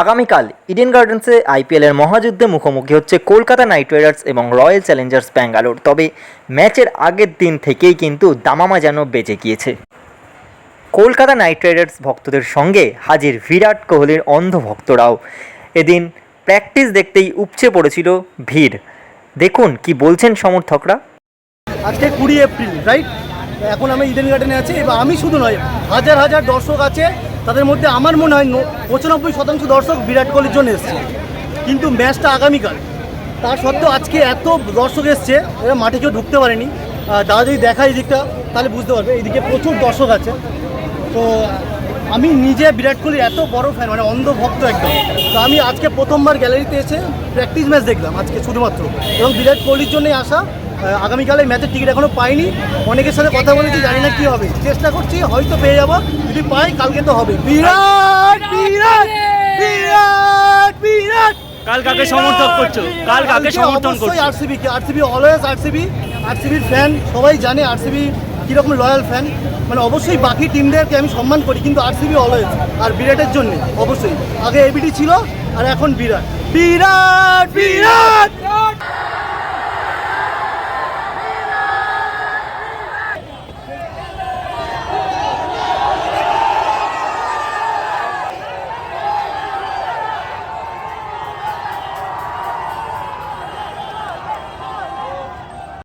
আগামীকাল ইডেন গার্ডেন্সে আইপিএলের মহাযুদ্ধে মুখোমুখি হচ্ছে কলকাতা নাইট রাইডার্স এবং রয়্যাল চ্যালেঞ্জার্স ব্যাঙ্গালোর তবে ম্যাচের আগের দিন থেকেই কিন্তু দামামা যেন বেঁচে গিয়েছে। কলকাতা নাইট রাইডার্স ভক্তদের সঙ্গে হাজির বিরাট কোহলির অন্ধ ভক্তরাও এদিন প্র্যাকটিস দেখতেই উপচে পড়েছিল ভিড়। দেখুন কি বলছেন সমর্থকরা। আজকে কুড়ি এপ্রিল রাইট এখন আমি ইডেন গার্ডেনে আছি, এবার আমি শুধু নয়, হাজার হাজার দর্শক আছে তাদের মধ্যে আমার মনে হয় পঁচানব্বই শতাংশ দর্শক বিরাট কোহলির জন্য এসছে। কিন্তু ম্যাচটা আগামীকাল। তার সত্ত্বেও আজকে এত দর্শক এসছে, এরা মাঠে কেউ ঢুকতে পারেনি। দাদা যদি দেখা এই দিকটা, তাহলে বুঝতে পারবে। এইদিকে প্রচুর দর্শক আছে। তো আমি নিজে বিরাট কোহলির এত বড় ফ্যান মানে অন্ধ ভক্ত একদম। তো আমি আজকে প্রথমবার গ্যালারিতে এসে প্র্যাকটিস ম্যাচ দেখলাম আজকে শুধুমাত্র। এবং বিরাট কোহলির জন্যই আসা আগামীকালে ম্যাচের টিকিট এখনও পাইনি। অনেকের সাথে কথা বলেছি জানি না কী হবে। চেষ্টা করছি হয়তো পেয়ে যাব। যদি পাই কালকে তো হবে। বিরাট বিরাট বিরাট বিরাট। কাল কাকে সমর্থন করছ? কাল কাকে সমর্থন করছ? আরসিবি কে আরসিবি অলওয়েজ আরসিবি আরসিবির ফ্যান সবাই জানে আরসিবি কীরকম লয়াল ফ্যান মানে অবশ্যই বাকি টিমদেরকে আমি সম্মান করি কিন্তু আরসিবি অলওয়েজ আর বিরাটের জন্য অবশ্যই। আগে এবিটি ছিল আর এখন বিরাট। বিরাট বিরাট।